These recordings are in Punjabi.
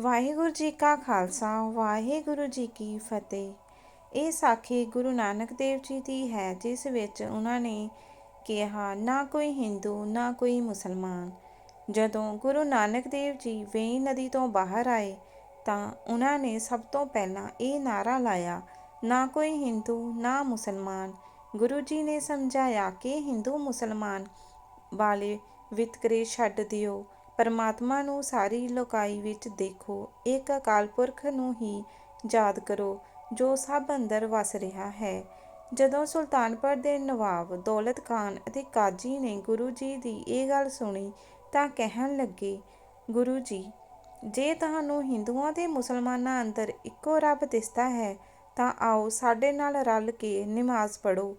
ਵਾਹਿਗੁਰੂ ਜੀ ਕਾ ਖਾਲਸਾ, ਵਾਹਿਗੁਰੂ ਜੀ ਕੀ ਫਤਿਹ। ਇਹ ਸਾਖੀ ਗੁਰੂ ਨਾਨਕ ਦੇਵ ਜੀ ਦੀ ਹੈ, ਜਿਸ ਵਿੱਚ ਉਹਨਾਂ ਨੇ ਕਿਹਾ, ਨਾ ਕੋਈ ਹਿੰਦੂ, ਨਾ ਕੋਈ ਮੁਸਲਮਾਨ। ਜਦੋਂ ਗੁਰੂ ਨਾਨਕ ਦੇਵ ਜੀ ਵੇਈ ਨਦੀ ਤੋਂ ਬਾਹਰ ਆਏ, ਤਾਂ ਉਹਨਾਂ ਨੇ ਸਭ ਤੋਂ ਪਹਿਲਾਂ ਇਹ ਨਾਰਾ ਲਾਇਆ, ਨਾ ਕੋਈ ਹਿੰਦੂ, ਨਾ ਮੁਸਲਮਾਨ। ਗੁਰੂ ਜੀ ਨੇ ਸਮਝਾਇਆ ਕਿ ਹਿੰਦੂ ਮੁਸਲਮਾਨ ਵਾਲੇ ਵਿਤਕਰੇ ਛੱਡ ਦਿਓ। ਪਰਮਾਤਮਾ ਨੂੰ ਸਾਰੀ ਲੋਕਾਈ ਵਿੱਚ ਦੇਖੋ, ਇੱਕ ਅਕਾਲ ਪੁਰਖ ਨੂੰ ਹੀ ਯਾਦ ਕਰੋ, ਜੋ ਸਭ ਅੰਦਰ ਵਸ ਰਿਹਾ ਹੈ। ਜਦੋਂ ਸੁਲਤਾਨਪੁਰ ਦੇ ਨਵਾਬ ਦੌਲਤ ਖਾਨ ਅਤੇ ਕਾਜੀ ਨੇ ਗੁਰੂ ਜੀ ਦੀ ਇਹ ਗੱਲ ਸੁਣੀ ਤਾਂ ਕਹਿਣ ਲੱਗੇ, ਗੁਰੂ ਜੀ, ਜੇ ਤੁਹਾਨੂੰ ਹਿੰਦੂਆਂ ਤੇ ਮੁਸਲਮਾਨਾਂ ਅੰਦਰ ਇੱਕੋ ਰੱਬ ਦਿਸਦਾ ਹੈ, ਤਾਂ ਆਓ ਸਾਡੇ ਨਾਲ ਰਲ ਕੇ ਨਮਾਜ਼ ਪੜੋ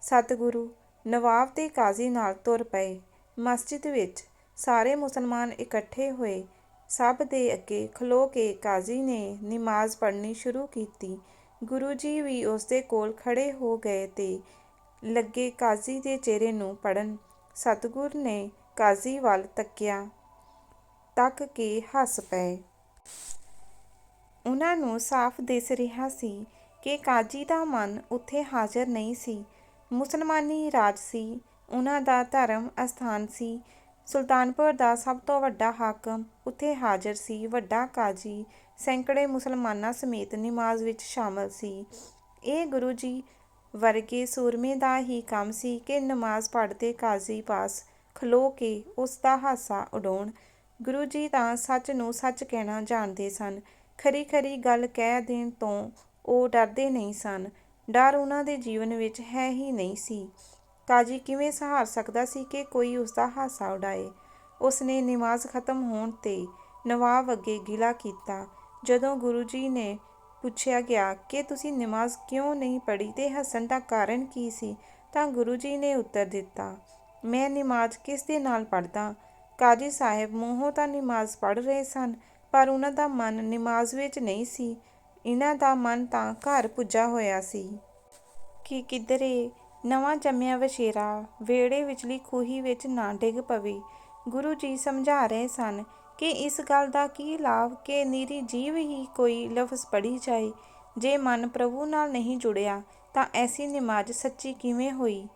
ਸਤਿਗੁਰੂ ਨਵਾਬ ਤੇ ਕਾਜ਼ੀ ਨਾਲ ਤੁਰ ਪਏ। ਮਸਜਿਦ ਵਿੱਚ ਸਾਰੇ ਮੁਸਲਮਾਨ ਇਕੱਠੇ ਹੋਏ, ਸਭ ਦੇ ਅੱਗੇ ਖਲੋ ਕੇ ਕਾਜ਼ੀ ਨੇ ਨਮਾਜ਼ ਪੜ੍ਹਨੀ ਸ਼ੁਰੂ ਕੀਤੀ। ਗੁਰੂ ਜੀ ਵੀ ਉਸ ਦੇ ਕੋਲ ਖੜੇ ਹੋ ਗਏ ਤੇ ਲੱਗੇ ਕਾਜ਼ੀ ਦੇ ਚਿਹਰੇ ਨੂੰ ਪੜਨ ਸਤਿਗੁਰ ਨੇ ਕਾਜ਼ੀ ਵੱਲ ਤੱਕਿਆ, ਤੱਕ ਕੇ ਹੱਸ ਪਏ। ਉਹਨਾਂ ਨੂੰ ਸਾਫ਼ ਦਿਸ ਰਿਹਾ ਸੀ ਕਿ ਕਾਜੀ ਦਾ ਮਨ ਉੱਥੇ ਹਾਜ਼ਰ ਨਹੀਂ ਸੀ। ਮੁਸਲਮਾਨੀ ਰਾਜ ਸੀ, ਉਹਨਾਂ ਦਾ ਧਰਮ ਅਸਥਾਨ ਸੀ। ਸੁਲਤਾਨਪੁਰ ਦਾ ਸਭ ਤੋਂ ਵੱਡਾ ਹਾਕਮ ਉੱਥੇ ਹਾਜ਼ਰ ਸੀ। ਵੱਡਾ ਕਾਜੀ ਸੈਂਕੜੇ ਮੁਸਲਮਾਨਾਂ ਸਮੇਤ ਨਮਾਜ਼ ਵਿੱਚ ਸ਼ਾਮਲ ਸੀ। ਇਹ ਗੁਰੂ ਜੀ ਵਰਗੇ ਸੂਰਮੇ ਦਾ ਹੀ ਕੰਮ ਸੀ ਕਿ ਨਮਾਜ਼ ਪੜ੍ਹਦੇ ਕਾਜ਼ੀ ਪਾਸ ਖਲੋ ਕੇ ਉਸ ਦਾ ਹਾਸਾ ਉਡਾਉਣ। ਗੁਰੂ ਜੀ ਤਾਂ ਸੱਚ ਨੂੰ ਸੱਚ ਕਹਿਣਾ ਜਾਣਦੇ ਸਨ। ਖਰੀ ਖਰੀ ਗੱਲ ਕਹਿ ਦੇਣ ਤੋਂ ਉਹ ਡਰਦੇ ਨਹੀਂ ਸਨ। ਡਰ ਉਹਨਾਂ ਦੇ ਜੀਵਨ ਵਿੱਚ ਹੈ ਹੀ ਨਹੀਂ ਸੀ। ਕਾਜੀ ਕਿਵੇਂ ਸਹਾਰ ਸਕਦਾ ਸੀ ਕਿ ਕੋਈ ਉਸ ਦਾ ਹਾਸਾ ਉਡਾਏ? ਉਸ ਨੇ ਨਮਾਜ਼ ਖਤਮ ਹੋਣ ਤੇ ਨਵਾਬ ਅੱਗੇ ਗਿਲਾ ਕੀਤਾ। ਜਦੋਂ ਗੁਰੂ ਜੀ ਨੇ ਪੁੱਛਿਆ, ਗਿਆ, ਕਿ ਤੁਸੀਂ ਨਮਾਜ਼ ਕਿਉਂ ਨਹੀਂ ਪੜ੍ਹੀ ਤੇ ਹੱਸਣ ਦਾ ਕਾਰਨ ਕੀ ਸੀ? ਤਾਂ ਗੁਰੂ ਜੀ ਨੇ ਉੱਤਰ ਦਿੱਤਾ, ਮੈਂ ਨਮਾਜ਼ ਕਿਸ ਦੇ ਨਾਲ ਪੜ੍ਹਦਾ? ਕਾਜੀ ਸਾਹਿਬ ਮੂੰਹੋਂ ਤਾਂ ਨਮਾਜ਼ ਪੜ੍ਹ ਰਹੇ ਸਨ, ਪਰ ਉਹਨਾਂ ਦਾ ਮਨ ਨਮਾਜ਼ ਵਿੱਚ ਨਹੀਂ ਸੀ। ਇਹਨਾਂ ਦਾ ਮਨ ਤਾਂ ਘਰ ਪੁੱਜਾ ਹੋਇਆ ਸੀ। ਕਿ ਕਿਧਰੇ ਨਵਾਂ ਜੰਮਿਆ ਵਛੇਰਾ ਵਿਹੜੇ ਵਿਚਲੀ ਖੂਹੀ ਵਿੱਚ ਨਾ ਡਿੱਗ ਪਵੇ। ਗੁਰੂ ਜੀ ਸਮਝਾ ਰਹੇ ਸਨ ਕਿ ਇਸ ਗੱਲ ਦਾ ਕੀ ਲਾਭ ਕਿ ਨੀਰੀ ਜੀਵ ਹੀ ਕੋਈ ਲਫ਼ਜ਼ ਪੜ੍ਹੀ ਜਾਏ। ਜੇ ਮਨ ਪ੍ਰਭੂ ਨਾਲ ਨਹੀਂ ਜੁੜਿਆ ਤਾਂ ਐਸੀ ਨਮਾਜ਼ ਸੱਚੀ ਕਿਵੇਂ ਹੋਈ?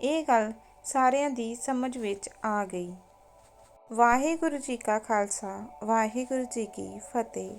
ਇਹ ਗੱਲ ਸਾਰਿਆਂ ਦੀ ਸਮਝ ਵਿੱਚ ਆ ਗਈ। ਵਾਹਿਗੁਰੂ ਜੀ ਕਾ ਖਾਲਸਾ, ਵਾਹਿਗੁਰੂ ਜੀ ਕੀ ਫਤਿਹ।